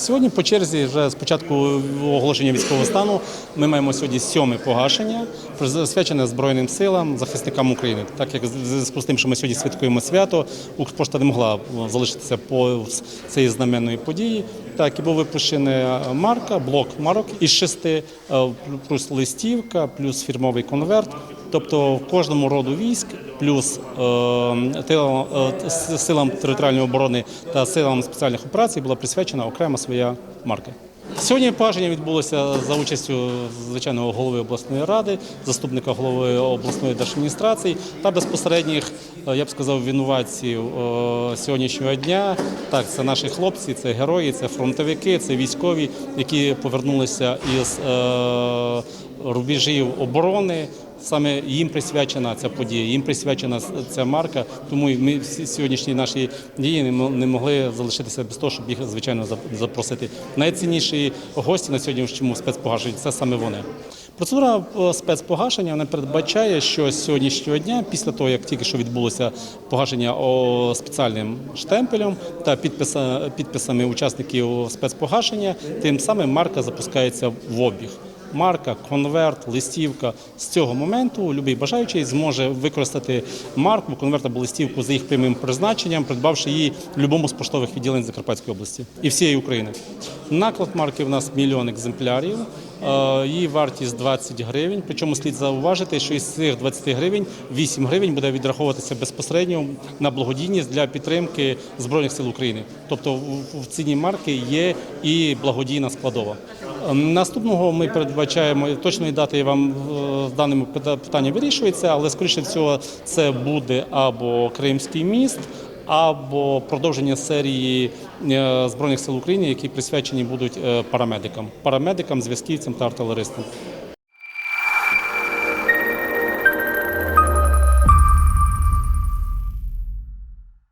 Сьогодні по черзі, вже з початку оголошення військового стану, ми маємо сьогодні сьоме погашення, присвячене Збройним силам, захисникам України. Так як з тим, що ми сьогодні святкуємо свято, Укрпошта не могла залишитися по цієї знаменної події. Так і був випущена марка, блок марок із шести, е, плюс листівка, плюс фірмовий конверт. Тобто в кожному роду військ, плюс е, тилам- е, силам територіальної оборони та силам спеціальних операцій була присвячена окрема своя марка. Сьогодні погашення відбулося за участю звичайного голови обласної ради, заступника голови обласної держадміністрації та безпосередніх, е, я б сказав, винуватців е, сьогоднішнього дня. Так, це наші хлопці, це герої, це фронтовики, це військові, які повернулися із рубежів оборони. Саме їм присвячена ця подія, їм присвячена ця марка. Тому ми всі сьогоднішні наші дії не мо- не могли залишитися без того, щоб їх звичайно запросити. Найцінніші гості на сьогоднішньому спецпогашенні це саме вони. Процедура е, спецпогашення вона передбачає, що з сьогоднішнього дня, після того як тільки що відбулося погашення спеціальним штемпелем та підписа, підписами учасників спецпогашення, тим самим марка запускається в обіг марка, конверт, листівка. З цього моменту будь-який бажаючий зможе використати марку, конверт або листівку за їх прямим призначенням, придбавши її в будь-якому з поштових відділень Закарпатської області і всієї України. Наклад марки в нас мільйон екземплярів. Е, Її вартість 20 гривень. Причому слід зауважити, що із цих 20 гривень 8 гривень буде відраховуватися безпосередньо на благодійність для підтримки Збройних сил України. Тобто в- в ціні марки є і благодійна складова. Ем, Наступного ми передбачаємо точної дати я вам даними пита- питання вирішується, але скоріше всього це буде або Кримський міст, або продовження серії е, збройних сил України, які присвячені будуть е, парамедикам, парамедикам, зв'язківцям та артилеристам.